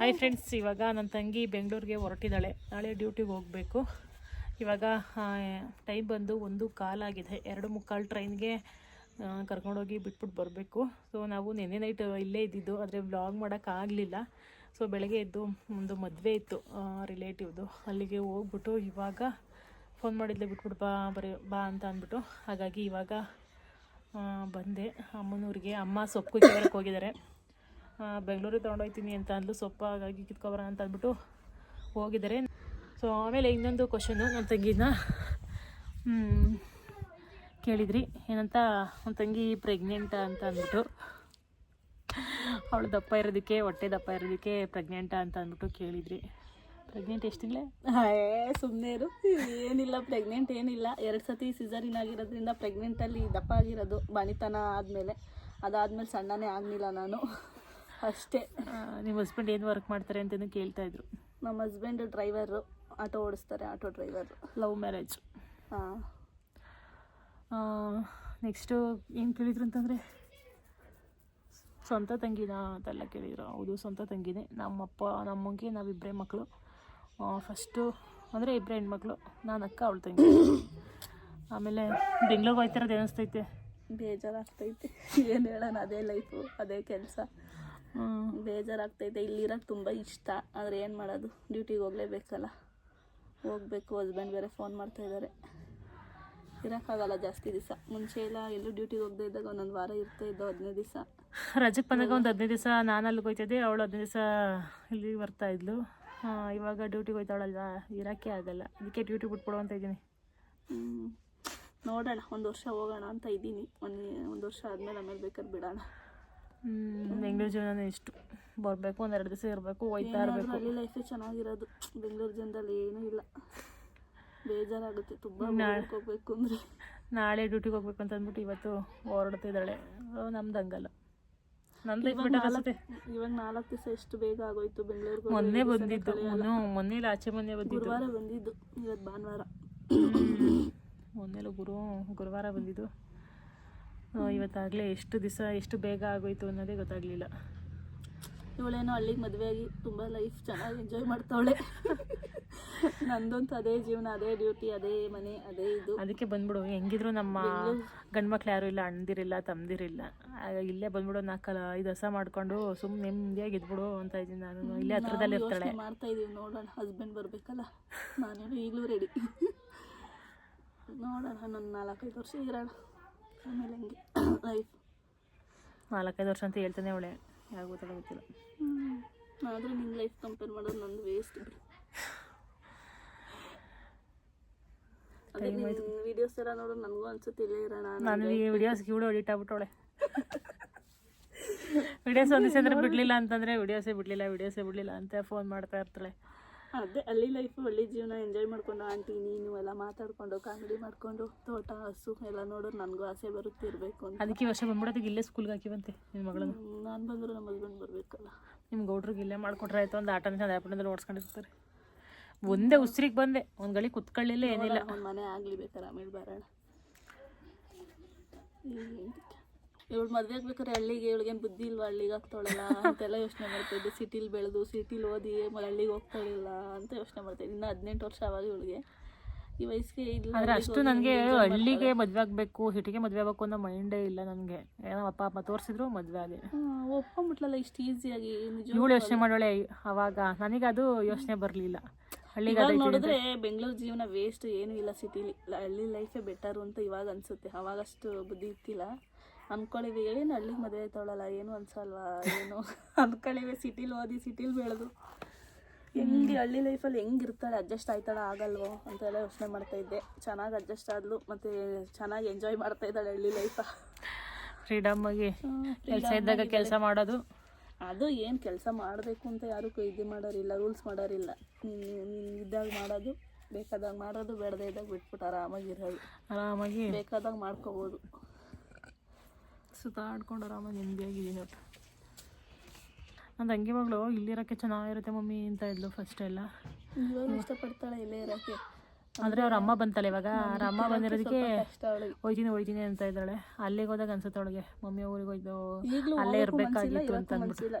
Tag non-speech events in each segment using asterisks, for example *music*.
Hi friends ಇವಾಗ ನನ್ನ ತಂಗಿ ಬೆಂಗಳೂರಿಗೆ ಹೊರಟಿದ್ದಾಳೆ ನಾಳೆ ಡ್ಯೂಟಿಗೆ ಹೋಗಬೇಕು. ಇವಾಗ ಟೈಮ್ ಬಂದು ಒಂದು ಕಾಲಾಗಿದೆ ಎರಡು ಮುಕ್ಕಾಲು ಟ್ರೈನ್ಗೆ ಕರ್ಕೊಂಡೋಗಿ ಬಿಟ್ಬಿಟ್ಟು ಬರಬೇಕು. ಸೊ ನಾವು ನಿನ್ನೆ ನೈಟ್ ಇಲ್ಲೇ ಇದ್ದಿದ್ದು. ಆದರೆ ವ್ಲಾಗ್ ಮಾಡೋಕ್ಕಾಗಲಿಲ್ಲ ಸೊ ಬೆಳಗ್ಗೆ ಎದ್ದು ಒಂದು ಮದುವೆ ಇತ್ತು ರಿಲೇಟಿವ್ದು ಅಲ್ಲಿಗೆ ಹೋಗ್ಬಿಟ್ಟು ಇವಾಗ ಫೋನ್ ಮಾಡಿದ್ಲೆ ಬಿಟ್ಬಿಟ್ಟು ಬಾ, ಬರೀ, ಬಾ ಅಂತ ಅಂದ್ಬಿಟ್ಟು. ಹಾಗಾಗಿ ಇವಾಗ ಬಂದೆ. ಅಮ್ಮನೂರಿಗೆ ಅಮ್ಮ ಸೊಪ್ಪು ಕೇಳಕ್ಕೆ ಹೋಗಿದ್ದಾರೆ. ಬೆಂಗಳೂರಿಗೆ ತೊಗೊಂಡೋಗ್ತೀನಿ ಅಂತ ಅಂದ್ಲು. ಸೊಪ್ಪ ಹಾಗಾಗಿ ಕಿತ್ಕೊಬರೋಣ ಅಂತ ಅಂದ್ಬಿಟ್ಟು ಹೋಗಿದ್ದಾರೆ. ಸೊ ಆಮೇಲೆ ಇನ್ನೊಂದು ಕ್ವಶನು ನನ್ನ ತಂಗಿನ ಕೇಳಿದ್ರಿ. ಏನಂತ ನನ್ನ ತಂಗಿ ಪ್ರೆಗ್ನೆಂಟ ಅಂತ ಅಂದ್ಬಿಟ್ಟು, ಅವಳು ದಪ್ಪ ಇರೋದಕ್ಕೆ, ಹೊಟ್ಟೆ ದಪ್ಪ ಇರೋದಕ್ಕೆ ಪ್ರೆಗ್ನೆಂಟ ಅಂತ ಅಂದ್ಬಿಟ್ಟು ಕೇಳಿದ್ರಿ. ಪ್ರೆಗ್ನೆಂಟ್ ಎಷ್ಟು ತಿಂಗಳೇ? ಹಾಯ್ ಸುಮ್ಮನೆ ಇರು. ಏನಿಲ್ಲ ಪ್ರೆಗ್ನೆಂಟ್ ಏನಿಲ್ಲ. ಎರಡು ಸತಿ ಸಿಸರಿನ್ ಆಗಿರೋದ್ರಿಂದ ಪ್ರೆಗ್ನೆಂಟಲ್ಲಿ ದಪ್ಪ ಆಗಿರೋದು, ಬಣಿತನ ಆದಮೇಲೆ. ಅದಾದಮೇಲೆ ಸಣ್ಣನೇ ಆಗಲಿಲ್ಲ ನಾನು. ಅಷ್ಟೇ. ನಿಮ್ಮ ಹಸ್ಬೆಂಡ್ ಏನು ವರ್ಕ್ ಮಾಡ್ತಾರೆ ಅಂತಲೂ ಕೇಳ್ತಾ ಇದ್ರು. ನಮ್ಮ ಹಸ್ಬೆಂಡ್ ಡ್ರೈವರು ಆಟೋ ಓಡಿಸ್ತಾರೆ ಆಟೋ ಡ್ರೈವರು ಲವ್ ಮ್ಯಾರೇಜ್ ಹಾಂ. ನೆಕ್ಸ್ಟು ಏನು ಕೇಳಿದ್ರು ಅಂತಂದರೆ ಸ್ವಂತ ತಂಗಿನ ಅಂತೆಲ್ಲ ಕೇಳಿದ್ರು. ಹೌದು ಸ್ವಂತ ತಂಗಿನೇ. ನಮ್ಮಪ್ಪ ನಮ್ಮಂಗೆ ನಾವಿಬ್ಬರೇ ಮಕ್ಕಳು ಫಸ್ಟು ಅಂದರೆ ಇಬ್ಬರೇ ಹೆಣ್ಮಕ್ಳು. ನಾನು ಅಕ್ಕ ಅವಳು ತಂಗಿ. ಆಮೇಲೆ ಬೆಂಗ್ಳೂರಿಗೆ ಹೋಗ್ತಾರದು ಅನಿಸ್ತೈತೆ? ಬೇಜಾರಾಗ್ತೈತೆ. ಏನು ಹೇಳೋಣ ಅದೇ ಲೈಫು ಅದೇ ಕೆಲಸ. ಬೇಜಾರಾಗ್ತೈತೆ. ಇಲ್ಲಿರೋಕ್ಕೆ ತುಂಬ ಇಷ್ಟ. ಆದರೆ ಏನು ಮಾಡೋದು? ಡ್ಯೂಟಿಗೆ ಹೋಗಲೇಬೇಕಲ್ಲ. ಹೋಗ್ಬೇಕು. ಹಸ್ಬೆಂಡ್ ಬೇರೆ ಫೋನ್ ಮಾಡ್ತಾ ಇದ್ದಾರೆ ಇರೋಕ್ಕಾಗಲ್ಲ ಜಾಸ್ತಿ ದಿವಸ. ಮುಂಚೆ ಎಲ್ಲ ಎಲ್ಲೂ ಡ್ಯೂಟಿಗೆ ಹೋಗದೆ ಇದ್ದಾಗ ಒಂದೊಂದು ವಾರ ಇರ್ತಾ ಇದ್ದೋ ಹದಿನೈದು ದಿವಸ. ರಜಕ್ಕೆ ಬಂದಾಗ ಒಂದು ಹದಿನೈದು ದಿವಸ ನಾನು ಅಲ್ಲಿಗೆ ಹೋಯ್ತಿದ್ದೆ. ಅವಳು ಹದಿನೈದು ದಿವಸ ಇಲ್ಲಿಗೆ ಬರ್ತಾ ಇದ್ಲು. ಇವಾಗ ಡ್ಯೂಟಿಗೆ ಹೋಗ್ತಾವಳಲ್ವಾ ಇರೋಕ್ಕೆ ಆಗಲ್ಲ. ಅದಕ್ಕೆ ಡ್ಯೂಟಿ ಬಿಟ್ಬಿಡು ಅಂತ ಇದ್ದೀನಿ. ಹ್ಞೂ ನೋಡೋಣ. ಒಂದು ವರ್ಷ ಹೋಗೋಣ ಅಂತ ಇದ್ದೀನಿ. ಒಂದು ಒಂದು ವರ್ಷ ಆದಮೇಲೆ ಆಮೇಲೆ ಬೇಕಾದ್ರೆ ಬಿಡೋಣ. ಬೆಂಗಳೂರು ಜೀವನ ಇಷ್ಟು. ಬರಬೇಕು ಒಂದೆರಡು ಎರಡು ದಿವಸ ಇರಬೇಕು ಹೋಯ್ತಾ ಇರಬೇಕು. ಅಲ್ಲಿ ಲೈಫ್ ಚೆನ್ನಾಗಿರೋದು. ಬೆಂಗಳೂರು ಜನದಲ್ಲಿ ಏನೂ ಇಲ್ಲ. ಬೇಜಾರಾಗುತ್ತೆ ತುಂಬ ನಾಳೆ- ಹೋಗ್ಬೇಕು ಅಂದರೆ. ನಾಳೆ ಡ್ಯೂಟಿಗೆ ಹೋಗ್ಬೇಕು ಅಂತ ಅಂದ್ಬಿಟ್ಟು ಇವತ್ತು ಹೊರಡ್ತಿದ್ದಾಳೆ. ನಮ್ದು ಹಂಗಲ್ಲ. ಅನ್ಸುತ್ತೆ. ಇವಾಗ ನಾಲ್ಕು ದಿವಸ ಎಷ್ಟು ಬೇಗ ಆಗೋಯ್ತು ಬೆಂಗಳೂರಿಗೆ ಮೊನ್ನೆ ಬಂದಿದ್ದು. ಮೊನ್ನೆ ಮೊನ್ನೆ ಇಲ್ಲ ಆಚೆ ಮೊನ್ನೆ ಬಂದಿದ್ದು. ಗುರುವಾರ ಬಂದಿದ್ದು. ಇವತ್ತು ಭಾನುವಾರ. ಮೊನ್ನೆಲ್ಲ ಗುರು ಗುರುವಾರ ಬಂದಿದ್ದು. ಇವತ್ತಾಗಲೇ ಎಷ್ಟು ದಿವಸ ಎಷ್ಟು ಬೇಗ ಆಗೋಯ್ತು ಅನ್ನೋದೇ ಗೊತ್ತಾಗಲಿಲ್ಲ. ಇವಳೇನೋ ಹಳ್ಳಿಗೆ ಮದುವೆ ಆಗಿ ತುಂಬ ಲೈಫ್ ಚೆನ್ನಾಗಿ ಎಂಜಾಯ್ ಮಾಡ್ತಾವಳೆ. ನಂದಂತೂ ಅದೇ ಜೀವನ ಅದೇ ಡ್ಯೂಟಿ ಅದೇ ಮನೆ ಅದೇ ಇದು. ಅದಕ್ಕೆ ಬಂದ್ಬಿಡು ಹೆಂಗಿದ್ರು ನಮ್ಮ ಗಂಡ್ಮಕ್ಳು ಯಾರು ಇಲ್ಲ ಅಣ್ಣದಿರಿಲ್ಲ ತಮ್ಮದಿರಿಲ್ಲ ಇಲ್ಲೇ ಬಂದ್ಬಿಡು ನಾಲ್ಕಲ್ಲ ಐದು ಹಸ ಮಾಡ್ಕೊಂಡು ಸುಮ್ಮನೆ ನೆಮ್ಮದಿಯಾಗಿ ಇದ್ಬಿಡು ಅಂತ ಇದ್ದೀನಿ ನಾನು. ಇಲ್ಲೇ ಹತ್ರದಲ್ಲಿ ಇರ್ತಾಳೆ. ಮಾಡ್ತಾ ಇದೀವಿ ನೋಡೋಣ ಹಸ್ಬೆಂಡ್ ಬರಬೇಕಲ್ಲ. ನಾನೇನು ಈಗಲೂ ರೆಡಿ *laughs* ನೋಡೋಣ ನನ್ನ ನಾಲ್ಕೈದು ವರ್ಷ ಇರೋಣ. ಆಮೇಲೆ ಹಂಗೆ ಲೈಫ್ ನಾಲ್ಕೈದು ವರ್ಷ ಅಂತ ಹೇಳ್ತಾನೆ ಅವಳೆ. ಯಾಕೆ ಗೊತ್ತಾಗ ಗೊತ್ತಿಲ್ಲ ಆದರೂ ನಿನ್ನ ಲೈಫ್ ಕಂಪೇರ್ ಮಾಡೋದು ನಂದು ವೇಸ್ಟ್ ಅದೇ ನಿನ್ನ ವೀಡಿಯೋಸ್ ಎಲ್ಲ ನೋಡು ನನಗೂ ಅನ್ಸುತ್ತೆ ಇಲ್ಲೇ ಇರೋಣ ನಾನು ಈ ವಿಡಿಯೋಸ್ ಇವಳು ಎಡಿಟ್ ಆಗ್ಬಿಟ್ಟವಳೆ. ವಿಡಿಯೋಸ್ *laughs* ಒಂದಿವ್ಸ ಅಂದ್ರೆ ಬಿಡ್ಲಿಲ್ಲ ಅಂತಂದ್ರೆ ವಿಡಿಯೋಸೇ ಬಿಡ್ಲಿಲ್ಲ ವಿಡಿಯೋಸೇ ಬಿಡ್ಲಿಲ್ಲ ಅಂತ ಫೋನ್ ಮಾಡ್ತಾ ಇರ್ತಾಳೆ. ಅದೇ ಅಲ್ಲಿ ಲೈಫ್ ಹಳ್ಳಿ ಜೀವನ ಎಂಜಾಯ್ ಮಾಡ್ಕೊಂಡು ಆಂಟಿ ನೀನು ಎಲ್ಲ ಮಾತಾಡ್ಕೊಂಡು ಕಾಮಿಡಿ ಮಾಡ್ಕೊಂಡು ತೋಟ ಹಸು ಎಲ್ಲ ನೋಡೋರು ನನಗೂ ಆಸೆ ಬರುತ್ತೆ ಇರಬೇಕು ಅಂತ. ಅದಕ್ಕೆ ಈ ವರ್ಷ ಬಂದ್ಬಿಡೋದಕ್ಕೆ ಇಲ್ಲೇ ಸ್ಕೂಲ್ಗೆ ಹಾಕಿವಂತೆ ನಿಮ್ಮ ಮಗಳನ್ನು. ನಾನು ಬಂದರೂ ನಮ್ಮ ಹಸ್ಬೆಂಡ್ ಬರಬೇಕಲ್ಲ. ನಿಮ್ಮ ಗೌಡ್ರಿಗೆ ಇಲ್ಲೇ ಮಾಡ್ಕೊಟ್ರೆ ಆಯ್ತು ಒಂದು ಆಟನ ಚೆಂದ ಆ್ಯಪಣದಲ್ಲಿ ಓಡಿಸ್ಕೊಂಡಿರ್ತಾರೆ ಒಂದೇ ಉಸಿರಿಗೆ ಬಂದೆ ಒಂದು ಗಳಿ ಕುತ್ಕೊಳ್ಳಿಲ್ಲ ಏನಿಲ್ಲ. ಒಂದು ಮನೆ ಆಗಲಿ ಬೇಕಾರೆ ಆಮೇಲೆ ಬರೋಣ. ಇವಳು ಮದುವೆ ಆಗ್ಬೇಕಾದ್ರೆ ಹಳ್ಳಿಗೆ ಇವಳಿಗೆ ಬುದ್ಧಿ ಇಲ್ವಾ? ಹಳ್ಳಿಗೆ ಆಗ್ತಾಳಲ್ಲ? ಅಂತೆಲ್ಲ ಯೋಚನೆ ಮಾಡ್ತಾ ಇದ್ದೆ. ಸಿಟಿಲಿ ಬೆಳೆದು ಸಿಟಿಲಿ ಓದಿ ಹಳ್ಳಿಗೆ ಹೋಗ್ತಾಳಿಲ್ಲ ಅಂತ ಯೋಚನೆ ಮಾಡ್ತಾ ಇದ್ದೆ. ಇನ್ನು ಹದಿನೆಂಟು ವರ್ಷ ಆವಾಗ ಇವಳಿಗೆ. ಈ ವಯಸ್ಸಿಗೆ ಇಲ್ಲ ಆದರೆ ಅಷ್ಟು ನನಗೆ ಹಳ್ಳಿಗೆ ಮದುವೆ ಆಗಬೇಕು ಸಿಟಿಗೆ ಮದುವೆ ಆಗಬೇಕು ಅನ್ನೋ ಮೈಂಡೇ ಇಲ್ಲ ನನಗೆ. ಏನೋ ಅಪ್ಪ ಅಮ್ಮ ತೋರಿಸಿದ್ರು ಮದುವೆ ಆಗಿ ಒಪ್ಕೊಂಬಿಟ್ಲಲ್ಲ ಇಷ್ಟು ಈಸಿಯಾಗಿ ಇವಳು ಯೋಚನೆ ಮಾಡೋಳೆ ಅವಾಗ. ನನಗೆ ಅದು ಯೋಚನೆ ಬರಲಿಲ್ಲ. ಹಳ್ಳಿಗೆ ನೋಡಿದ್ರೆ ಬೆಂಗಳೂರು ಜೀವನ ವೇಸ್ಟ್ ಏನೂ ಇಲ್ಲ ಸಿಟಿಲಿ. ಹಳ್ಳಿ ಲೈಫೇ ಬೆಟರು ಅಂತ ಇವಾಗ ಅನ್ಸುತ್ತೆ. ಅವಾಗಷ್ಟು ಬುದ್ಧಿ ಇತ್ತಿಲ್ಲ. ಅನ್ಕೊಳ್ಳಿವಿ ಹೇಳಿ ಹಳ್ಳಿಗೆ ಮದುವೆ ತೊಳಲ್ಲ ಏನು ಅನ್ಸಲ್ವಾ ಏನು? *laughs* ಅನ್ಕೊಳಿವಿ ಸಿಟಿಲಿ ಓದಿ ಸಿಟಿಲಿ ಬೆಳೆದು. ಹೆಂಗೆ ಹಳ್ಳಿ ಲೈಫಲ್ಲಿ ಹೆಂಗೆ ಇರ್ತಾಳೆ ಅಡ್ಜಸ್ಟ್ ಆಯ್ತಾಳ ಆಗಲ್ವೋ ಅಂತೆಲ್ಲ ಯೋಚನೆ ಮಾಡ್ತಾ ಇದ್ದೆ. ಚೆನ್ನಾಗಿ ಅಡ್ಜಸ್ಟ್ ಆದ್ಲು ಮತ್ತು ಚೆನ್ನಾಗಿ ಎಂಜಾಯ್ ಮಾಡ್ತಾ ಇದ್ದಾಳೆ ಹಳ್ಳಿ ಲೈಫ ಫ್ರೀಡಮ್ ಆಗಿ ಕೆಲಸ ಇದ್ದಾಗ ಕೆಲಸ ಮಾಡೋದು. ಅದು ಏನು ಕೆಲಸ ಮಾಡಬೇಕು ಅಂತ ಯಾರೂ ಇದು ಮಾಡೋರಿಲ್ಲ ರೂಲ್ಸ್ ಮಾಡೋರಿಲ್ಲ. ಇದ್ದಾಗ ಮಾಡೋದು ಬೇಕಾದಾಗ ಮಾಡೋದು ಬೇಡದೇ ಇದ್ದಾಗ ಬಿಟ್ಬಿಟ್ಟು ಆರಾಮಾಗಿರೋದು ಆರಾಮಾಗಿ ಬೇಕಾದಾಗ ಮಾಡ್ಕೋಬೋದು. ಸುತ್ತಾಡ್ಕೊಂಡು ಆರಾಮಾಗಿ ನೆಮ್ಮದಿಯಾಗಿದ್ದೀನಿ ಅವ್ರು ನನ್ನ ತಂಗಿ ಮಗಳು ಇಲ್ಲಿರೋಕ್ಕೆ ಚೆನ್ನಾಗಿರುತ್ತೆ ಮಮ್ಮಿ ಅಂತ ಇದ್ಲು ಫಸ್ಟ್ ಎಲ್ಲ. ಇಷ್ಟಪಡ್ತಾಳೆ ಇಲ್ಲೇ ಇರೋಕ್ಕೆ ಅಂದರೆ ಅವ್ರ ಅಮ್ಮ ಬಂತಲ್ಲ ಇವಾಗ. ಅವ್ರ ಅಮ್ಮ ಬಂದಿರೋದಕ್ಕೆ ಹೋಯ್ತೀನಿ ಹೋಯ್ತೀನಿ ಅಂತ ಇದ್ದಾಳೆ. ಅಲ್ಲಿಗೆ ಹೋದಾಗ ಅನ್ಸುತ್ತೆ ಅವಳಿಗೆ ಮಮ್ಮಿ ಊರಿಗೆ ಹೋಯ್ತು ಅಲ್ಲೇ ಇರಬೇಕಾಗಿತ್ತು ಅಂತ ಅಂದ್ಬಿಟ್ಟು.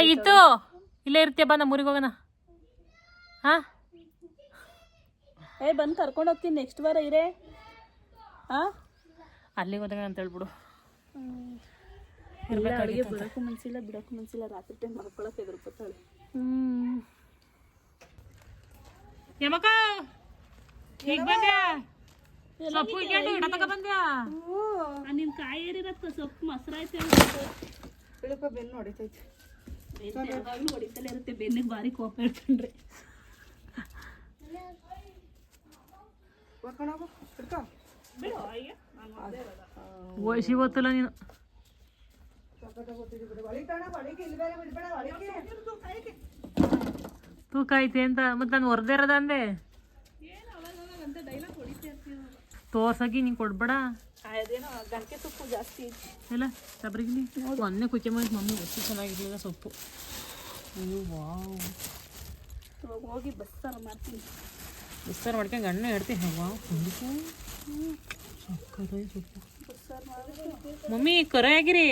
ಏ ಇತ್ತು ಇಲ್ಲೇ ಇರ್ತೀಯ ಬಾ ನಮ್ಮ ಊರಿಗೆ ಹೋಗೋಣ. ಹಾಂ? ಏ ಬಂದು ಕರ್ಕೊಂಡು ಹೋಗ್ತೀನಿ ನೆಕ್ಸ್ಟ್ ವಾರ ಇರೇ. ಹಾಂ ಅಲ್ಲಿಗೆ ಹೋದಾಗ ಅಂತ ಹೇಳ್ಬಿಡು. ಇಲ್ಲ ಅವಳಿಗೆ ಬಿಡೋಕ್ಕೂ ಮನ್ಸಿಲ್ಲ ಬಿಡೋಕ್ಕೂ ಮನ್ಸಿಲ್ಲ. ರಾತ್ರಿ ಟೈಮ್ ಮಾಡ್ಕೊಳಕ್ಕೆ ಎದುರ್ಕೊತಾಳೆ ಯಮಕ ಈಗ ಬಂದ್ಯಾ? ಸೊಪ್ಪು ಇಟ್ಕೊಂಡು ಇಡ ತಕ ಬಂದ್ಯಾ ನಿನ್ನ ಕಾಯಿ ಏರಿರತ್ತ? ಸೊಪ್ಪು ಮೊಸರಾಯ್ತು ಇಳಕ ಬೆನ್ನು ಹೊಡಿತೈತಿ. ಯಾವಾಗಲೂ ಹೊಡಿತಲೇ ಇರುತ್ತೆ. ಬೆನ್ನಿಗೆ ಭಾರಿ ಕೋಪ ಇಟ್ಕೊಂಡ್ರೆ ಬಿಡು ಅಯ್ಯ. ವಯಸ್ಸಿ ಗೊತ್ತಿಲ್ಲ ನೀನು. ಒಳಿತಾಣ ಒಳಗೆ ಇಲ್ಲಿ ಬೇರೆ ಬಿಡ್ಬೇಡ ಒಳಗೆ ತೂಕ ಐತೆ ಅಂತ ಮತ್ತೆ ನಾನು ಹೊರದೇ ಇರೋದ ಅಂದೆ. ಏನು ಅವಾಗ ಅವಾಗ ಅಂತ ಡೈಲಾಗ್ ಹೊಡಿತಾ ಇರ್ತೀವಿ ನಾವು. ನೀನು ಕೊಡ್ಬೇಡ. ಗಂಟೆ ತುಪ್ಪು ಜಾಸ್ತಿ ಇಲ್ಲ ಸಬ್ರಿಗಿಲಿ ಮೊನ್ನೆ ಕುಕ್ಕೆ ಮಾಡಿ ಮಮ್ಮಿ ಎಷ್ಟು ಚೆನ್ನಾಗಿರ್ಲಿಲ್ಲ ಸೊಪ್ಪು. ಅಯ್ಯೋ ವಾವ್. ತೋ ಹೋಗಿ ಬಸ್ಸಾರ ಮಾಡ್ತೀನಿ. ವಿಸ್ತಾರ ಮಾಡ್ಕೊಂಡು ಗಣ್ಣ ಹೇಳ್ತೀನಿ ವಾವ್ ಮಮ್ಮಿ ಕರೆ ಆಗಿರಿ.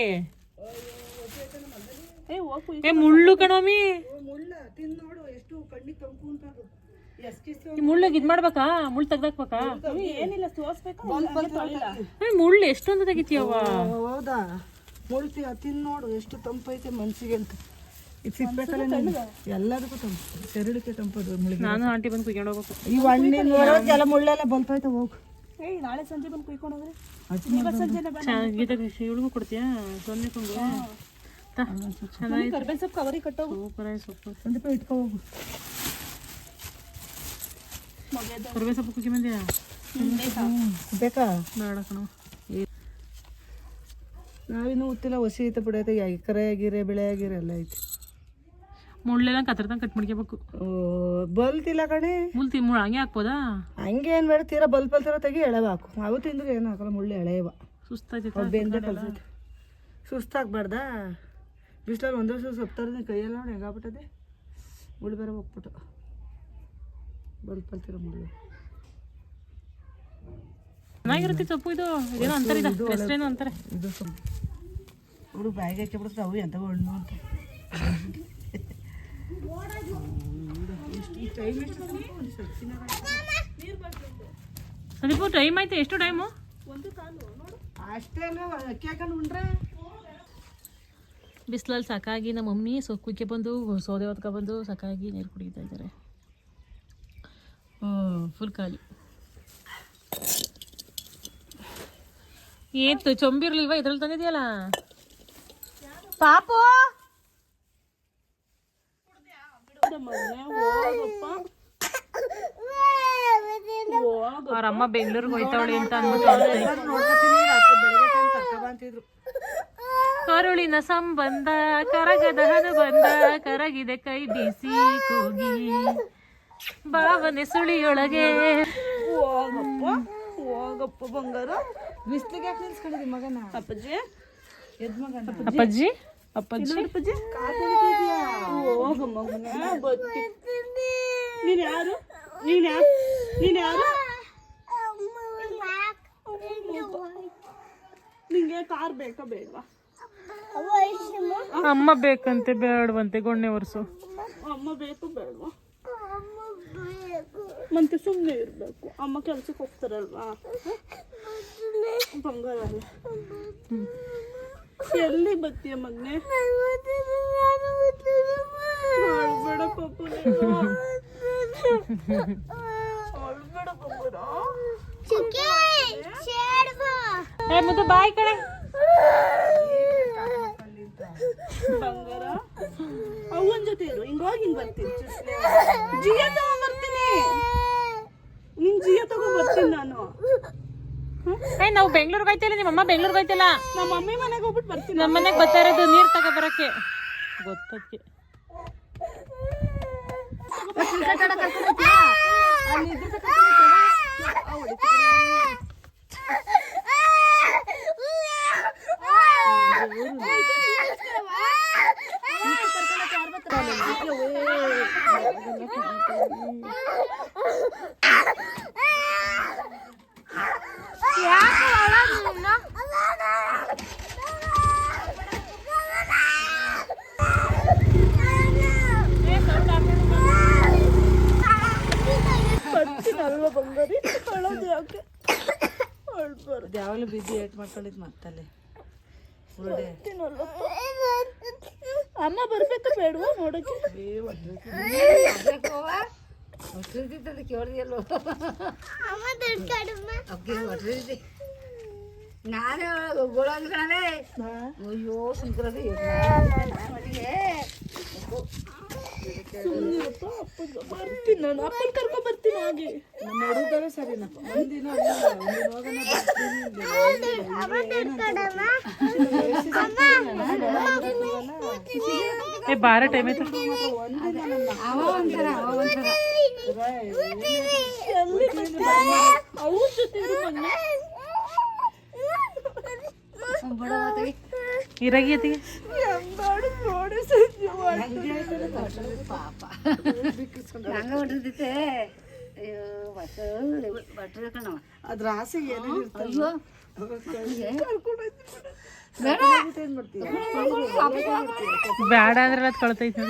ಏ ಹೋಗು ಏ ಮುಳ್ಳು ಕಣಮ್ಮಿ ಮುಳ್ಳ ಇದು ಮಾಡ್ಬೇಕಾ? ಮುಳ್ಳು ತೆಗ್ದಾಕ್ಬೇಕಾ? ಏನಿಲ್ಲ ಮುಳ್ಳು ಎಷ್ಟೊಂದು ತೆಗಿತೀಯವ್ವ ಹೌದಾ? ಮುಳ್ತಿ ತಿಂದು ನೋಡು ಎಷ್ಟು ತಂಪೈತೆ ಮನ್ಸಿಗೆ ಅಂತ. ಇದು ಸಿಪ್ಪೆ ಎಲ್ಲದಕ್ಕೂ ತಂಪು. ಶರೀರಕ್ಕೆ ತಂಪದು ಮುಳಿಗೆ ನಾನು ಆಂಟಿ ಬಂದು ಕುಯ್ಕೊಂಡು ಹೋಗ್ಬೇಕು. ಈ ಹಣ್ಣಿನ ಮುಳ್ಳೆಲ್ಲ ಬಲ್ತೈತೆ ಹೋಗು. ಏಯ್ ನಾಳೆ ಸಂಜೆ ಬಂದು ಕುಯ್ಕೊಂಡು ಹೋಗ್ರಿ ಹಚ್ಚಿ ಇವತ್ತು ಸಂಜೆನೆ ಬನ್ನಿ ಚೆನ್ನಾಗಿ ಗೀತ ಇವಳಿಗೂ ಕೊಡ್ತೀಯಾ? ಸೊನ್ನೆ ಕೊಂಡು. ಸೊಪ್ಪು ಕವರಿಗೆ ಕಟ್ಟೋಗು ಸೊಪ್ಪು. ಸಂದೀಪ ಇಟ್ಕೊ ಹೋಗು. ಮೊಗೆದ ಕರಿಬೇ ಸೊಪ್ಪು ಕುಕ್ಕಿ ಬಂದ್ಯಾ? ಬೇಕಾ ಬೇಡ ಕಣೋ. ನಾವಿನ್ನೂ ಉತ್ತಿಲ್ಲ ಹೊಸಿ ಐತೆ ಬಿಡೈತೆ ಎಕರೆ ಆಗಿರೆ ಬೆಳೆ ಆಗಿರೆ ಎಲ್ಲ ಐತೆ. ಮುಳ್ಳೆಲ್ಲ ಕತ್ತರ್ದಂಗೆ ಕಟ್ ಮಾಡ್ಕೋಬೇಕು ಬಲ್ತಿಲ್ಲ ಕಣೆ. ಮುಳ್ಳು ತಿ ಮುಳ್ಳು ಹಂಗೆ ಹಾಕ್ಬೋದಾ? ಹಂಗೆ ಏನು ಬೇಡ ತೀರಾ ಬಲ್ಪ್ ಬಲ್ತಾರ ತೆಗಿ ಎಳೆವ ಹಾಕು. ಅವು ತಿಂದ್ರೆ ಏನು ಹಾಕಲ್ಲ ಮುಳ್ಳು ಎಳೆಯವ. ಸುಸ್ತಾಯ್ತೈತೆ ಅವು ಬೆಂದೆ ಕಲ್ಸೈತೆ ಸುಸ್ತಾಗ್ಬಾರ್ದಾ? ಬಿಸಿಲಲ್ಲಿ ಒಂದೇ ವರ್ಷ ಸಪ್ತಾರ ಕೈಯೆಲ್ಲ ನೋಡಿ ಹೆಂಗಾಗ್ಬಿಟ್ಟದೆ ಮುಳ್ಳು ಬೇರೆ ಹೋಗ್ಬಿಟ್ಟು. ಬಲ್ ಬಲ್ತಿರ ಮುಳ್ಳು. ಚೆನ್ನಾಗಿರುತ್ತೆ ಸೊಪ್ಪು ಇದು. ಏನೋ ಅಂತಾರೆ ಇದು. ಹೆಸ್ರೇನೋ ಅಂತಾರೆ. ಇದು ಸೊಪ್ಪು. ಹುಡುಗ ಬ್ಯಾಗ್ ಹಾಕಿಬಿಡ್ತಾರೆ ಅವು ಎಂತ ಹಣ್ಣು ಅಂತ. ಸಂದೀಪು ಟೈಮ್ ಐತೆ ಎಷ್ಟು ಟೈಮು ಅಷ್ಟೇನು ಉಂಡ್ರೆ? ಬಿಸಿಲಲ್ಲಿ ಸಾಕಾಗಿ ನಮ್ಮ ಮಮ್ಮಿ ಸೊಕ್ಕುಕ್ಕೆ ಬಂದು ಸೌದೆ ಹೊತ್ಕೊ ಬಂದು ಸಾಕಾಗಿ ನೀರು ಕುಡಿತಾ ಇದ್ದಾರೆ. ಫುಲ್ ಖಾಲಿ. ಏತು ಚೊಂಬಿರ್ಲಿಲ್ವಾ? ಇದ್ರಲ್ಲಿ ತಂದಿದೆಯಲ್ಲ? ಪಾಪು! ಅವ್ರ ಅಮ್ಮ ಬೆಂಗಳೂರಿಗೆ ಹೋಯ್ತಾವಳಿ ಅಂತ ಅಂದ್ಬಿಟ್ಟು ಕರುಳಿನ ಸಂಬಂಧ ಕರಗದ ಹದ ಬಂದ ಕರಗಿದೆ ಕೈ ಬೀಸಿ ಕೂಗಿ. ಭಾವನೆ ಸುಳಿಯೊಳಗೆ. ಹೋಗಪ್ಪ ಬಂಗಾರ. ಬಿಸ್ಲಿಗೆ ಯಾಕೆ ನಿಲ್ಸ್ಕೊಂಡಿದ್ದಿ ಮಗನ? ಅಪ್ಪಾಜಿ. ಎದ್ ಮಗನ? ಅಪ್ಪಾಜಿ. ಅಪ್ಪಾಜಿ. ಅಪ್ಪಾಜಿ. ಹೋಗ ಮಗನೇ ಬತ್ತಿ. ನೀನು ಯಾರು? ನೀನು ಯಾರು? ನೀನು ಯಾರು? ನಿಂಗೆ ಕಾರ್ ಬೇಕಾ ಬೇಡವಾ? ಅಮ್ಮ ಬೇಕಂತೆ ಬೇಡವಂತೆ ಗೊಣ್ಣೆ ಒರೆಸು. ಅಮ್ಮ ಬೇಕು ಬೇಡವಾ? ಮತ್ತೆ ಸುಮ್ಮನೆ ಇರಬೇಕು. ಅಮ್ಮ ಕೆಲ್ಸಕ್ಕೆ ಹೋಗ್ತಾರಲ್ವಾ? ಬಂಗಾರ. ಎಲ್ಲಿ ಬತ್ತೀಯ ಮಗ್ನೆ? ಅಳ್ಬೇಡ ಪಾಪ ನೀನು. ಅಳ್ಬೇಡ ಮುದ್ದು ಬಾಯ್ ಕಡೆ. ಬಂಗಾರ. ಅವನ ಜೊತೆ ಇರು. ಹಿಂಗೋಗಿ ಹಿಂಗ್ ಬರ್ತೀನಿ. ಜಿಯ ತಗೊಂಡ್ ಬರ್ತೀನಿ. ನಿನ್ ಜಿಯ ತಗೊಂಡ್ ಬರ್ತೀನಿ ನಾನು. ಏ ನಾವು ಬೆಂಗ್ಳೂರ್ಗೆ ಹೋಯ್ತಿಲ್ಲ ನಿಮ್ಮ ಅಮ್ಮ ಬೆಂಗ್ಳೂರ್ಗೆ ಹೋಯ್ತಿಲ್ಲ. ನಮ್ಮ ಮಮ್ಮಿ ಮನೆಗೆ ಹೋಗ್ಬಿಟ್ಟು ಬರ್ತೀನಿ. ನಮ್ಮ ಮನೆಗೆ ಬರ್ತಾ ನೀರು ತಗ ಬರಕ್ಕೆ. ಗೊತ್ತಕ್ಕೆ. ಯಾವಾಗಲೂ ಬಿಸಿ ಏಟ್ ಮಾಡ್ಕೊಂಡಿದ್ ಮತ್ತಲ್ಲಿ ಅಮ್ಮ ಬರ್ಬೇಕು ಬೇಡವಾ ನೋಡಕ್ಕೆ ನಾನೇ ಗೋಳಾಗಿ ಕಣಲೇ. ಅಯ್ಯೋ ಸುಂಕರದೆ ಬರ್ತೀನಿ ನಾನು. ಅಪ್ಪನ ಕರ್ಕೊಂಡ್ ಬರ್ತೀನಿ ಹಾಗೆ. ನಮ್ಮ ಹುಡುಗರೇ ಸರಿನಪ್ಪ. ಒಂದಿನ ಒಂದಿನ ಹೋಗೋಣ ಏ ಬಾರ ಟೈಮ್ ಆಯ್ತು. ಅವ್ರ ಜೊತೆ ಇರು ಮೊನ್ನೆ ಇರಾಗಿ ಅತ್ತಿಗೆ ಅದ್ರ ಆಸೆ ಏನೇನು ಇರ್ತಲ್ಲ ಏನ್ ಮಾಡ್ತೀಯ ಬ್ಯಾಡ ಅಂದ್ರೆ ಅದು ಕಳ್ತೈತಿ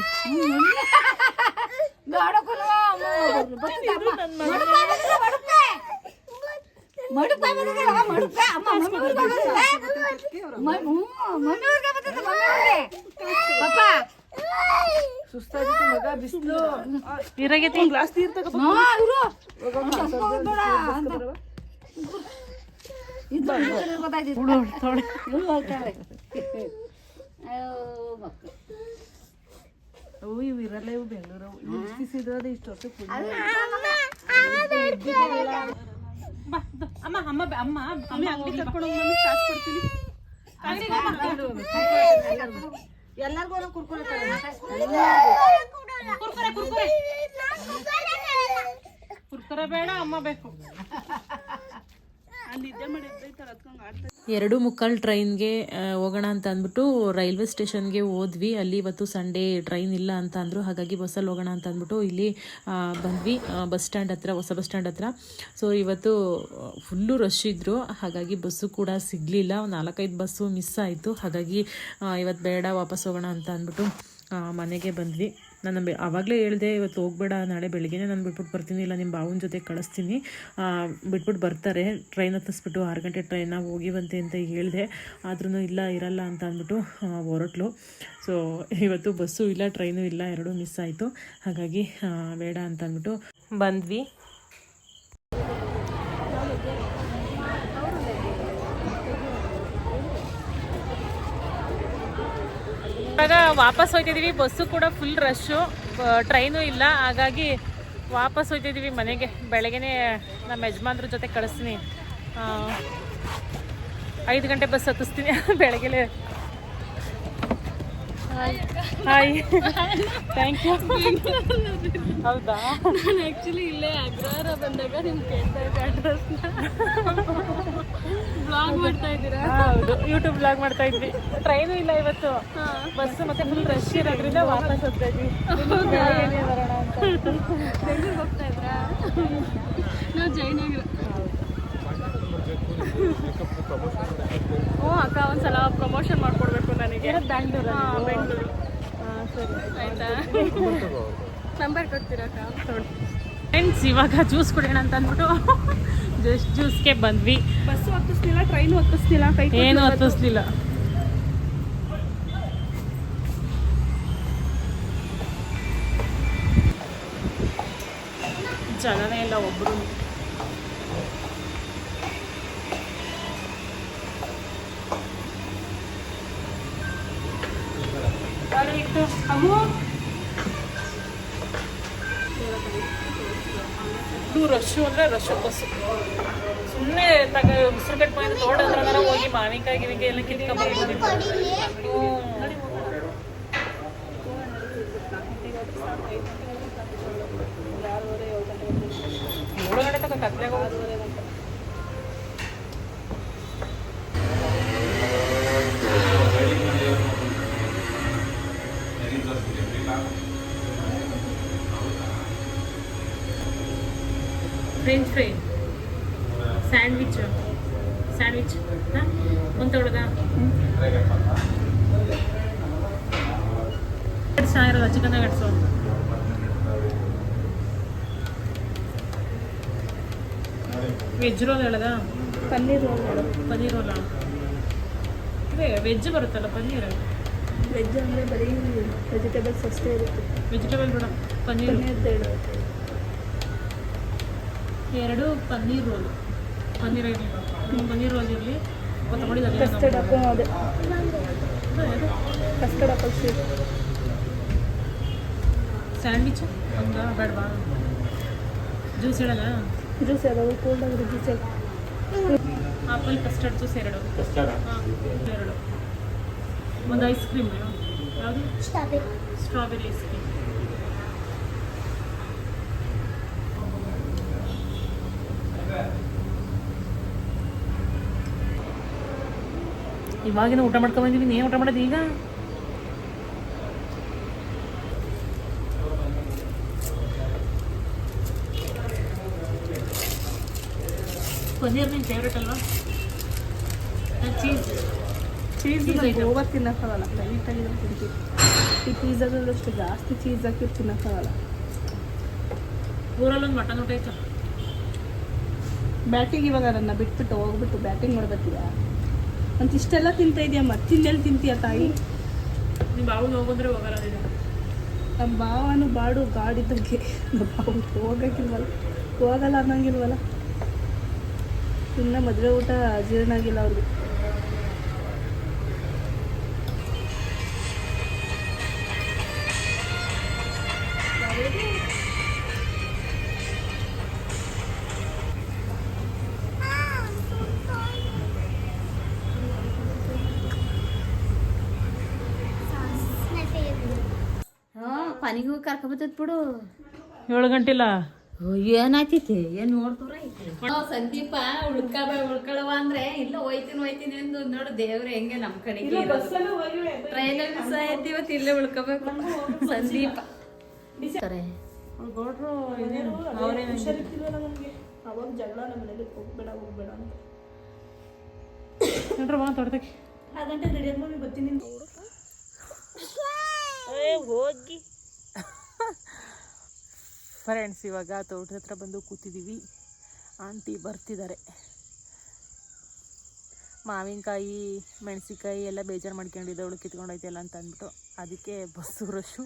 ಸುಸ್ತಾಗಿತ್ತು ಮಗ ಬಿಸಿಲು ಇರಾಗಿ ಅತ್ತಿಗೆ ಗ್ಲಾಸ್ ನೀರ್ ತಗೋ ಹುಳು ತೊಳೆ ಅವು ಇವು ಇರಲ್ಲ ಇವು ಬೆಂಗಳೂರು ಇವು ಅದು ಬಾ ಇದು. ಅಮ್ಮ ಅಮ್ಮ ಬ- ಅಮ್ಮ ಅಮ್ಮ ಅಂಗಡಿ ಕರ್ಕೊಂಡು ಹೋಗಿ ಕಾಸು ಕೊಡ್ತೀನಿ. ಎಲ್ಲರಿಗೂ ಒಂದೊಂದು ಕುರ್ಕುರೆ ಕುರ್ಕುರೆ ಕುರ್ಕುರೆ. ಕುರ್ಕುರೆ ಬೇಡ ಅಮ್ಮ ಬೇಕು. ಅಲ್ಲಿ ನಿದ್ದೆ ಮಾಡಿ ಎದ್ದೈತಲ್ಲ ಅದ್ಕೊಂಡ್ ಆಡ್ತಾ ಎರಡು ಮುಕ್ಕಾಲು ಟ್ರೈನ್ಗೆ ಹೋಗೋಣ ಅಂತ ಅಂದ್ಬಿಟ್ಟು ರೈಲ್ವೆ ಸ್ಟೇಷನ್ಗೆ ಹೋದ್ವಿ. ಅಲ್ಲಿ ಇವತ್ತು ಸಂಡೇ ಟ್ರೈನ್ ಇಲ್ಲ ಅಂತ ಅಂದರು. ಹಾಗಾಗಿ ಬಸ್ಸಲ್ಲಿ ಹೋಗೋಣ ಅಂತ ಅಂದ್ಬಿಟ್ಟು ಇಲ್ಲಿ ಬಂದ್ವಿ. ಬಸ್ ಸ್ಟ್ಯಾಂಡ್ ಹತ್ರ, ಹೊಸ ಬಸ್ ಸ್ಟ್ಯಾಂಡ್ ಹತ್ರ. ಸೊ ಇವತ್ತು ಫುಲ್ಲು ರಶ್ ಇದ್ದರು ಹಾಗಾಗಿ ಬಸ್ಸು ಕೂಡ ಸಿಗಲಿಲ್ಲ. ಒಂದು ನಾಲ್ಕೈದು ಬಸ್ಸು ಮಿಸ್ ಆಯಿತು. ಹಾಗಾಗಿ ಇವತ್ತು ಬೇಡ ವಾಪಸ್ ಹೋಗೋಣ ಅಂತ ಅಂದ್ಬಿಟ್ಟು ಮನೆಗೆ ಬಂದ್ವಿ. ನಾನು ಆವಾಗಲೇ ಹೇಳಿದೆ, ಇವತ್ತು ಹೋಗ್ಬೇಡ, ನಾಳೆ ಬೆಳಿಗ್ಗೆನೇ ನಾನು ಬಿಟ್ಬಿಟ್ಟು ಬರ್ತೀನಿ, ಇಲ್ಲ ನಿಮ್ಮ ಭಾವನ ಜೊತೆ ಕಳಿಸ್ತೀನಿ. ಬಿಟ್ಬಿಟ್ಟು ಬರ್ತಾರೆ. ಟ್ರೈನ್ ಹತ್ತಿಸ್ಬಿಟ್ಟು ಆರು ಗಂಟೆ ಟ್ರೈನಾಗ ಹೋಗಿವಂತೆ ಅಂತ ಹೇಳಿದೆ. ಆದ್ರೂ ಇಲ್ಲ, ಇರಲ್ಲ ಅಂತ ಅಂದ್ಬಿಟ್ಟು ಹೊರಟ್ಲು. ಸೊ ಇವತ್ತು ಬಸ್ಸು ಇಲ್ಲ ಟ್ರೈನು ಇಲ್ಲ, ಎರಡೂ ಮಿಸ್ ಆಯಿತು. ಹಾಗಾಗಿ ಬೇಡ ಅಂತ ಅಂದ್ಬಿಟ್ಟು ಬಂದ್ವಿ. ಇವಾಗ ವಾಪಸ್ ಹೋಗ್ತಿದ್ದೀವಿ ಬಸ್ಸು ಕೂಡ ಫುಲ್ ರಶ್ಶು ಟ್ರೈನು ಇಲ್ಲ. ಹಾಗಾಗಿ ವಾಪಸ್ ಹೋಗ್ತಿದ್ದೀವಿ ಮನೆಗೆ. ಬೆಳಗ್ಗೆ ನಮ್ಮ ಯಜಮಾನ್ರ ಜೊತೆ ಕಳಿಸ್ತೀನಿ. ಐದು ಗಂಟೆ ಬಸ್ ಹತ್ತಿಸ್ತೀನಿ. *laughs* ಬೆಳಗ್ಗೆಲೆ ಹಾಯ್ ಥ್ಯಾಂಕ್ ಯು ಹೌದಾ? ನಾನು ಆ್ಯಕ್ಚುಲಿ ಇಲ್ಲೇ ಅಗ್ರಹಾರ ಬಂದಾಗ ನಿಮ್ಗೆ ಕೇಳ್ತಾ ಇದ್ದೆ ಅಡ್ರೆಸ್ನ ಬ್ಲಾಗ್ ಮಾಡ್ತಾ ಇದ್ದೀರಾ? ಹೌದು. ಯೂಟ್ಯೂಬ್ ಬ್ಲಾಗ್ ಮಾಡ್ತಾ ಇದ್ವಿ. ಟ್ರೈನು ಇಲ್ಲ ಇವತ್ತು. ಬಸ್ ಮತ್ತೆ ಫುಲ್ ರಶ್ ಇರೋದ್ರಿಂದ ವಾಪಸ್ ಹೋಗ್ತಾ ಇದ್ವಿ. ಬರೋಣ ಅಂತ. ಬೆಂಗಳೂರಿಗೆ ಹೋಗ್ತಾ ಇದ್ರಾ? ನಾವು ಜಯನಗರ ಹ್ಞೂ ಅಕ್ಕ ಒಂದ್ಸಲ ಪ್ರಮೋಷನ್ ಮಾಡ್ಕೊಡ್ಬೇಕು ನನಗೆ. ಬೆಂಗಳೂರು ಸರಿ. ಆಯ್ತಾ? ನಂಬರ್ ಕೊಡ್ತೀರಾ ಅಕ್ಕ? ಫ್ರೆಂಡ್ಸ್ ಇವಾಗ ಜ್ಯೂಸ್ ಕುಡಿಯೋಣ ಅಂತ ಅಂದ್ಬಿಟ್ಟು ಜಸ್ಟ್ ಜ್ಯೂಸ್ಗೆ ಬಂದ್ವಿ. ಬಸ್ಸು ಹತ್ತಿಸ್ಲಿಲ್ಲ ಟ್ರೈನು ಹತ್ತಿಸ್ಲಿಲ್ಲ ಕೈ ಏನು ಹತ್ತಿಸ್ಲಿಲ್ಲ ಜನನೇ ಇಲ್ಲ ಒಬ್ರು ಇದು ರಶ್ಶು ಅಂದರೆ ರಶ್ಶು ಬಸ್ಸು ಸುಮ್ಮನೆ ತಗ ಉಸಿರು ಕಟ್ ಮಾಡಿ ಹತ್ರ ಹೋಗಿ ಮಾವಿನಕಾಯಿ ಗಿವಿಕಾಯಿ ಎಲ್ಲ ಕಿತ್ಕೊಂಡ್ಬರ್ಬೋದು ಏಳು ಗಂಟೆ ಕತ್ಲೆ ಫ್ರೆಂಚ್ ಫ್ರೈ ಸ್ಯಾಂಡ್ವಿಚ್ ಸ್ಯಾಂಡ್ವಿಚ್ ಹಾಂ? ಒಂದು ತಗೊಳ್ಳೋದಾ ಚೆನ್ನಾಗಿರೋಲ್ಲ ಚಿಕನ್ ನಗಟ್ಸು ವೆಜ್ ರೋಲ್ ಹೇಳದಾ? ಪನ್ನೀರ್ ರೋಲ್ ಮಾಡು ಪನ್ನೀರ್ ರೋಲ ಅದೇ ವೆಜ್ ಬರುತ್ತಲ್ಲ ಪನ್ನೀರ್? ವೆಜ್ ಅಂದರೆ ಬರೀ ವೆಜಿಟೇಬಲ್ಸ್ ಅಷ್ಟೇ ಇರುತ್ತೆ. ವೆಜಿಟೇಬಲ್ ಬೇಡ ಪನ್ನೀರ್. ಪನ್ನೀರ್ ಬೇಡ ಎರಡು ಪನ್ನೀರ್ ರೋಲ್. ಪನ್ನೀರ್ ಇರಲಿ ಪನ್ನೀರ್ ರೋಲ್ ಇರಲಿ. ಕಸ್ಟರ್ಡ್ ಆಪಲ್ ಅದೇ. ಕಸ್ಟರ್ಡ್ ಆಪಲ್ ಸ್ವೀಟ್ ಸ್ಯಾಂಡ್ವಿಚ್ ಒಂದು ಬೇಡವಾ? ಜ್ಯೂಸ್ ಹೇಳಲ್ಲ? ಜ್ಯೂಸ್ ಯಾವ್ದು? ಕೋಲ್ಡ್ ಆಗಿರೋ ಜ್ಯೂಸ್ ಆಪಲ್ ಕಸ್ಟರ್ಡ್ ಜ್ಯೂಸ್ ಎರಡು. ಹಾಂ. ಎರಡು. ಒಂದು ಐಸ್ ಕ್ರೀಮ್ ಯಾವುದು? ಸ್ಟ್ರಾಬೆರಿ ಐಸ್ ಕ್ರೀಮ್ ಇವಾಗಿನ ಊಟ ಮಾಡ್ಕೊಂಡು ಬಂದೀವಿ ನೀನು ಊಟ ಮಾಡೋದು ಈಗ? ಪನ್ನೀರ್ ನಿನ್ನ ಫೇವ್ರೇಟ್ ಅಲ್ವಾ? Cheese cheese. ಓವರ್ ತಿನ್ನಕ್ಕಾಗಲ್ಲ ಲೈಟಾಗಿ ತಿಂತೀವಿ. ಈ ಪಿಜ್ಜಾದಲ್ಲೂ ಅಷ್ಟು ಜಾಸ್ತಿ ಚೀಸ್ ಹಾಕಿ ತಿನ್ನಕ್ಕಾಗಲ್ಲ. ಊರಲ್ಲೊಂದು ಮಟನ್ ಊಟ ಇತ್ತು ಬ್ಯಾಟಿಂಗ್ ಇವಾಗ ನನ್ನ ಬಿಟ್ಬಿಟ್ಟು ಹೋಗ್ಬಿಟ್ಟು ಬ್ಯಾಟಿಂಗ್ ಮಾಡ್ಬೇಕಿಲ್ಲ ಅಂತ ಇಷ್ಟೆಲ್ಲ ತಿಂತ ಇದೆಯಮ್ಮ ತಿನ್ನೆಲ್ಲಿ ತಿಂತೀಯ ತಾಯಿ? ನಿಮ್ಮ ಬಾವಿಗೆ ಹೋಗಂದ್ರೆ ಹೋಗಲ್ಲ ನಮ್ಮ ಬಾವನು ಬಾಡು ಗಾಡಿದ್ದಂಗೆ. ನಮ್ಮ ಬಾವು ಹೋಗಕ್ಕಿಲ್ವಲ್ಲ ಹೋಗಲ್ಲ ಅನ್ನಂಗಿಲ್ವಲ್ಲ? ಇನ್ನು ಮದುವೆ ಊಟ ಜೀರ್ಣ ಆಗಿಲ್ಲ ಅವ್ರಿಗೆ. ಕೊನೆಗೂ ಕರ್ಕೊಬತ್ತದ ಬಿಡು. ಏಳು ಗಂಟಿಲ್ಲ ಏನಾಯ್ತೈತಿ? ಏನ್ ನೋಡ್ತಾರ ಸಂದೀಪ ಉಳ್ಕಬ ಉಳ್ಕೊಳವ ಅಂದ್ರೆ ಇಲ್ಲ ಹೋಯ್ತೀನಿ ಹೋಯ್ತೀನಿ ಎಂದು ನೋಡು ದೇವ್ರ ಹೆಂಗೆ ನಮ್ ಕಡೆಗೆ ಟ್ರೈನಲ್ಲಿ ಮಿಸ್ ಆಯ್ತಿ ಇವತ್ತು ಇಲ್ಲೇ ಉಳ್ಕೋಬೇಕು. ಸಂದೀಪ. ಕರೆ. ಗೌಡ್ರು ಹುಷಾರಿರ್ತಿಲ್ವಲ್ಲ ನಮಗೆ? ಅವಾಗ ಜಗಳ ನಮ್ಮ ಮನೇಲಿ ಹೋಗ್ಬೇಡ ಹೋಗ್ಬೇಡ ಅಂತ. ನೋಡ್ರಿ ಬಾ ತೋಟದಕ್ಕೆ ಆ ಗಂಟೆ ರೆಡಿ ಆದ್ಮೇಲೆ ಬರ್ತೀನಿ ಹೋಗಿ. ಫ್ರೆಂಡ್ಸ್ ಇವಾಗ ತೋಟದ ಹತ್ರ ಬಂದು ಕೂತಿದ್ದೀವಿ ಆಂಟಿ ಬರ್ತಿದ್ದಾರೆ. ಮಾವಿನಕಾಯಿ ಮೆಣಸಿನ್ಕಾಯಿ ಎಲ್ಲ ಬೇಜಾರು ಮಾಡ್ಕೊಂಡಿದ್ದವಳು ಕಿತ್ಕೊಂಡೋಯ್ತಲ್ಲ ಅಂತ ಅಂದ್ಬಿಟ್ಟು. ಅದಕ್ಕೆ ಬಸ್ಸು ರಶು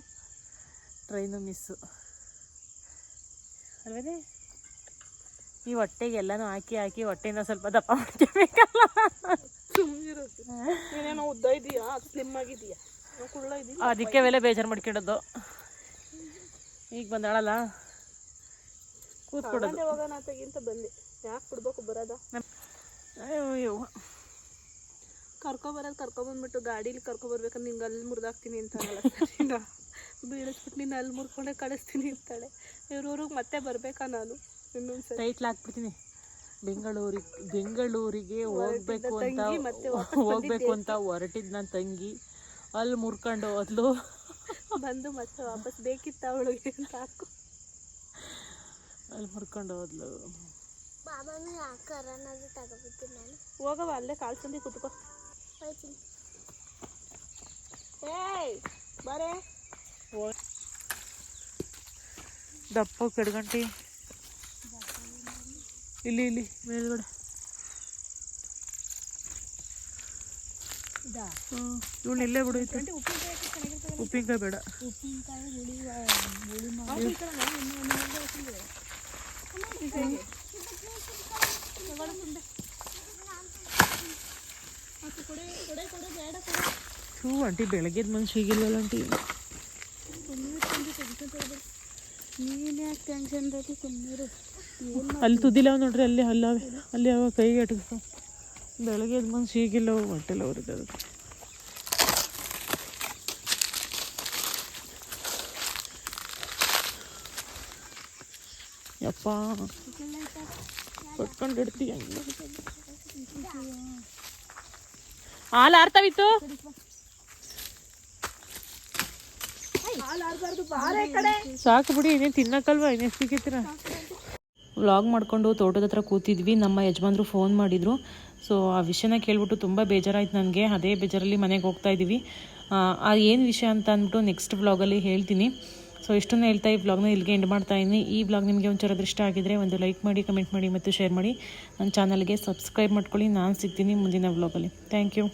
ಟ್ರೈನು ಮಿಸ್ಸು ಅಲ್ವೇ ಈ ಹೊಟ್ಟೆಗೆ ಎಲ್ಲನೂ ಹಾಕಿ ಹಾಕಿ ಹೊಟ್ಟೆಯಿಂದ ಸ್ವಲ್ಪ ದಪ್ಪ ಮಾಡ್ಕೋಬೇಕಲ್ಲ. ಏನೇನೋ ಉದ್ದ ಇದೆಯಾ? ಸ್ಲಿಮ್ ಆಗಿದೀಯಾ? ಅದಕ್ಕೆ ಮೇಲೆ ಬೇಜಾರು ಮಾಡ್ಕೊಂಡದ್ದು. ಈಗ ಬಂದಾಳಲ್ಲ? ಕೂತ್ಕೊಡೋದು ಹೋಗೋಣ ಅಂತ ಬಂದೆ ಯಾಕೆ ಬಿಡ್ಬೇಕು ಬರೋದ? ಅಯ್ಯೋ ಕರ್ಕೊ ಬರೋದು ಕರ್ಕೊ ಬಂದ್ಬಿಟ್ಟು ಗಾಡೀಲಿ ಕರ್ಕೊಬರ್ಬೇಕಂದ್ರೆ ನಿಂಗೆ ಅಲ್ಲಿ ಮುರಿದಾಕ್ತೀನಿ ಅಂತ ಬೀಳಸ್ಬಿಟ್ಟು ಬೀಳಿಸ್ಬಿಟ್ಟು ನೀನು ಅಲ್ಲಿ ಮುರ್ಕೊಂಡೆ ಕಳಿಸ್ತೀನಿ ಅಂತಾಳೆ. ಇವ್ರೂರಿಗೆ ಮತ್ತೆ ಬರ್ಬೇಕಾ ನಾನು? ಇನ್ನೊಂದು ಟೈಟ್ಲ್ ಹಾಕ್ಬಿಡ್ತೀನಿ. ಬೆಂಗಳೂರಿಗೆ ಬೆಂಗಳೂರಿಗೆ ಹೋಗ್ಬೇಕು ಅಂತ ಹೋಗ್ಬೇಕು ಅಂತ ಹೊರಟಿದ್ ನನ್ನ ತಂಗಿ. ಅಲ್ಲಿ ಮುರ್ಕೊಂಡು ಹೋದ್ಲು. ಬಂದು ಮತ್ತೆ ವಾಪಸ್ ಬೇಕಿತ್ತ ಅವಳಿಗೆ? ಅಂತ ಹಾಕು ಅಲ್ಲಿ ಮುರ್ಕೊಂಡು ಹೋದ್ಲು ಹೋಗವ ಅಲ್ಲೇ ಕಾಲ್ಸಂದಿ ಕುತ್ಕೋ ಏಯ್ ಬಾರೆ ದಪ್ಪ ಕೆಡ್ಗಂಟಿ ಇಲ್ಲಿ ಇಲ್ಲಿ ಮೇಲ್ಗಡೆ ಇವಳು ಇಲ್ಲೇ ಬಿಡು ಐತೆ ಉಪ್ಪಿನಕಾಯಿ ಬೇಡ ಹ್ಞೂ ಆಂಟಿ ಬೆಳಗ್ಗೆದ ಮನುಷ್ಯ ಹೀಗಿಲ್ವಲ್ಲ ಆಂಟಿ? ನೀನು ಯಾಕೆ ಟೆನ್ಷನ್ ಬೇಕು ಸುಮ್ಮನೆ ಅಲ್ಲಿ ತುದಿಲ್ಲ ನೋಡ್ರಿ ಅಲ್ಲಿ ಅಲ್ಲವೇ ಅಲ್ಲಿ ಅವ ಕೈಗೆ ಅಟಕ್ಸ ಬೆಳಗ್ಗೆ ಮನುಷ್ಯ ಮನ್ಸು ಹೀಗಿಲ್ಲ ಹೊಟ್ಟೆಲ್ಲ ಅವ್ರಿಗೆ ಅದು. ಯಪ್ಪ. ಕೊಟ್ಕೊಂಡು ಹಾಲು ಆರ್ತಾವಿತ್ತು? ಸಾಕು ಬಿಡಿ, ಇನ್ನೇನು ತಿನ್ನಕ್ಕಲ್ವಾ, ಇನ್ನೇನು ಸಿಕ್ಕಿತ್ತೀರ ವ್ಲಾಗ್ ಮಾಡಿಕೊಂಡು ತೋಟದ ಹತ್ರ ಕೂತಿದ್ವಿ, ನಮ್ಮ ಯಜಮಾನ್ರು ಫೋನ್ ಮಾಡಿದರು. ಸೊ ಆ ವಿಷಯನ ಕೇಳ್ಬಿಟ್ಟು ತುಂಬ ಬೇಜಾರಾಯ್ತು ನನಗೆ, ಅದೇ ಬೇಜಾರಲ್ಲಿ ಮನೆಗೆ ಹೋಗ್ತಾ ಇದ್ದೀವಿ ಆ ಏನು ವಿಷಯ ಅಂತ ಅಂದ್ಬಿಟ್ಟು ನೆಕ್ಸ್ಟ್ ವ್ಲಾಗಲ್ಲಿ ಹೇಳ್ತೀನಿ. ಸೊ ಇಷ್ಟನ್ನು ಹೇಳ್ತಾ ಈ ವ್ಲಾಗ್ನ ಇಲ್ಲಿಗೆ ಎಂಡ್ ಮಾಡ್ತಾ ಇದ್ದೀನಿ. ಈ ವ್ಲಾಗ್ ನಿಮಗೆ ಒಂಚೂರು ಇಷ್ಟ ಆಗಿದ್ರೆ ಒಂದು ಲೈಕ್ ಮಾಡಿ ಕಮೆಂಟ್ ಮಾಡಿ ಮತ್ತು ಶೇರ್ ಮಾಡಿ. ನನ್ನ ಚಾನಲ್ಗೆ ಸಬ್ಸ್ಕ್ರೈಬ್ ಮಾಡ್ಕೊಳ್ಳಿ. ನಾನು ಸಿಗ್ತೀನಿ ಮುಂದಿನ ವ್ಲಾಗಲ್ಲಿ ಥ್ಯಾಂಕ್ ಯು